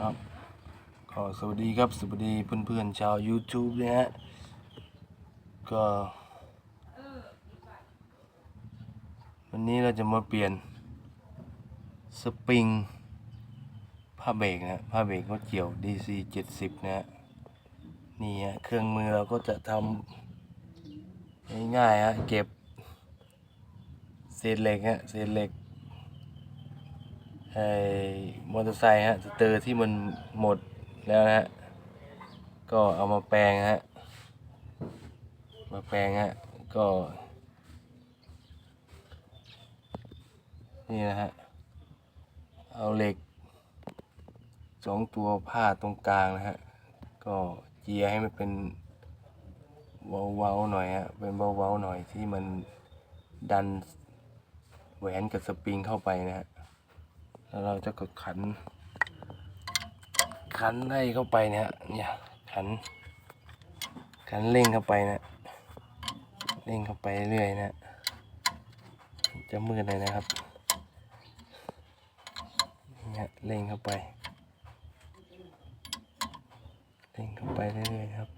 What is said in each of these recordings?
ครับก็สวัสดีครับสวัสดีเพื่อนๆชาว YouTube นะฮะก็วันนี้เราจะมาเปลี่ยนสปริงผ้าเบรกนะฮะผ้าเบรกรถเกี่ยว DC 70 นะฮะนี่ฮะเครื่องมือเราก็จะทำง่ายๆฮะเก็บเศษเหล็กฮะเศษเหล็ก ไอ้มอเตอร์ไซค์ฮะสเตอร์ที่มันหมดแล้วนะฮะก็เอามาแปลงฮะมาแปลงฮะก็ นี่นะฮะเอาเหล็กสองตัวพาตรงกลางนะฮะก็เจียให้มันเป็นเว้าๆหน่อยฮะเป็นเว้าๆหน่อยที่มันดันแหวนกับสปริงเข้าไปนะฮะ แล้วเราจะกดขัน ขันได้เข้าไปเนี่ยเนี่ยขัน ขันเร่งเข้าไปนะเร่งเข้าไปเรื่อยนะจะมืดเลยนะครับเนี่ยเร่งเข้าไปเร่งเข้าไปเรื่อยๆครับ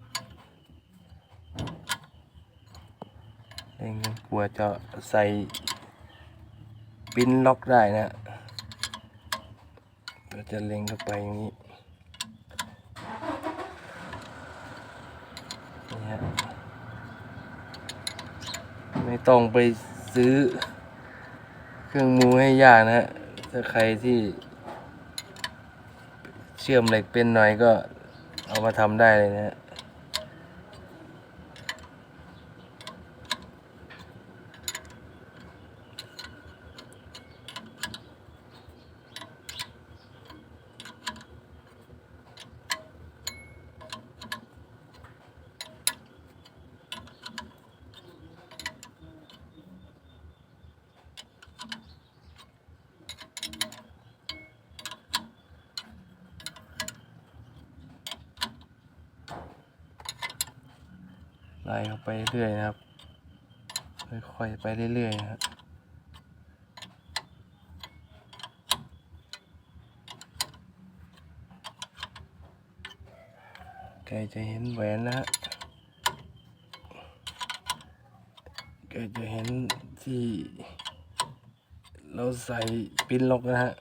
เร่งจนกลัวจะใส่ปิ้นล็อกได้นะ ราจะเล็งเข้าไปอย่างนี้นี่ฮะไม่ต้องไปซื้อ เครื่องมือให้ยากนะฮะถ้าใครที่เชื่อมเหล็กเป็นหน่อยก็เอามาทำได้เลยนะฮะ ไล่เข้าไปเรื่อยนะครับ ค่อยๆไปเรื่อยๆนะครับใกล้จะเห็นแหวนแล้วฮะใกล้จะเห็นที่เราใส่ปิ้นล็อกนะฮะ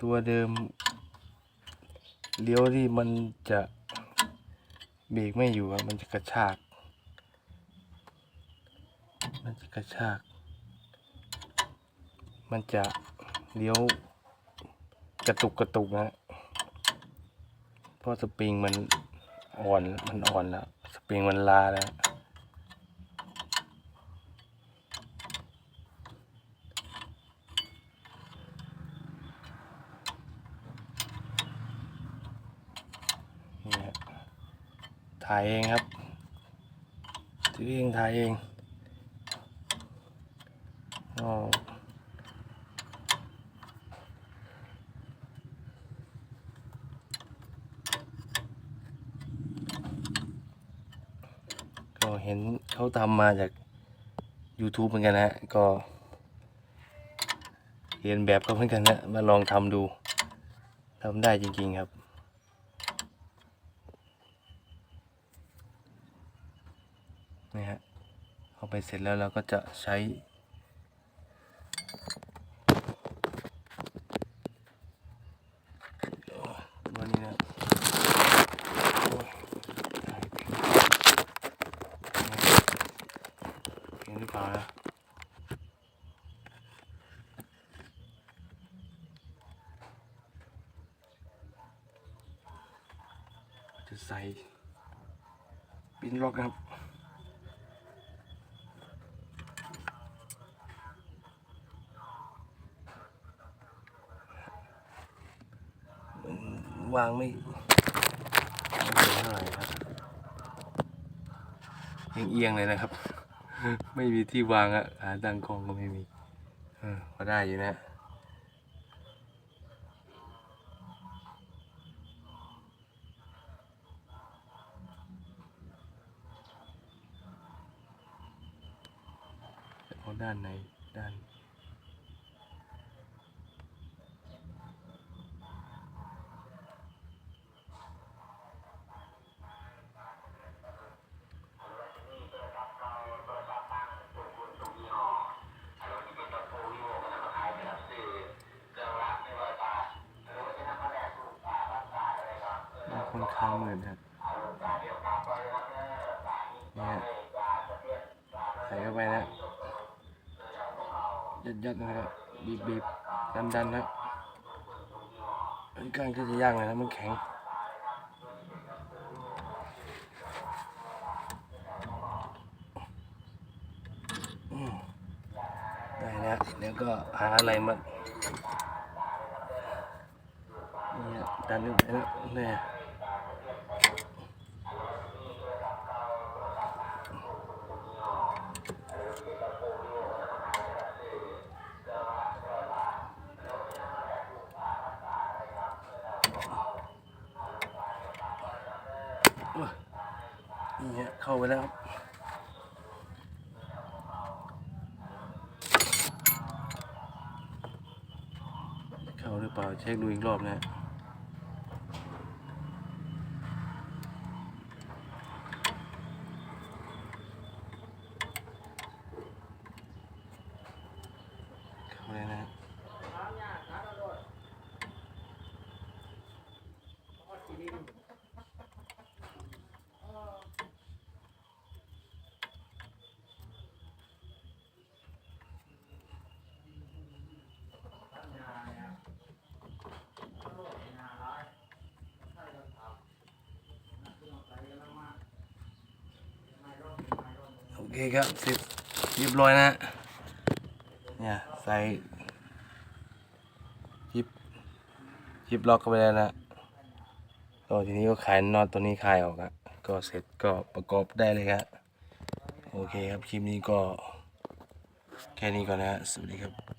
ตัวเดิมเลี้ยวที่มันจะเบรกไม่อยู่อะมันจะกระชาก มันจะกระชาก มันจะเลี้ยวกระตุกกระตุกนะเพราะสปริงมันอ่อน มันอ่อนแล้ว สปริงมันลาแล้ว นี่ฮะ ถ่ายเองครับถือเองถ่ายเองก็ก็เห็นเขาทำมาจาก YouTube เหมือนกันนะฮะก็เรียนแบบเขาเหมือนกันนะ มาลองทำดูทำได้จริง ๆ ครับ นี่ฮะเอา ไปเสร็จแล้วเราก็จะใช้ตัวนี้นะเห็นหรือเปล่านะจะใส่ปิ้นล็อกครับ วางไม่ไม่เท่าไหร่ครับเอียงๆเลยนะครับ ไม่มีที่วางอะขาดังกองก็ไม่มีอพอได้อยู่นะเอาด้านในด้าน ห้าหมือนครับเนี่ยใส่เข้าไปนะยัดยัดๆนะครับบีบบีบดันดันๆนะก้านก็จะยากเลยนะมันแข็งได้นะแล้วก็หาอะไรมาเนี่ยดันขึ้นไปนะเนี่ย นี่ฮะเข้าไปแล้วเข้าหรือเปล่าเช็คดูอีกรอบนะฮะเข้าเลยนะฮะโอ เคครับเสร็จเรียบร้อยนะฮะเนี่ยใส่ยิบยิบล็อกเข้าไปแล้วนะก็ทีนี้ก็ขายน็อตตัวนี้คลายออกอะก็เสร็จก็ประกอบได้เลยครับโอเคครับ คลิปนี้ก็แค่นี้ก่อนนะฮะสวัสดีครับ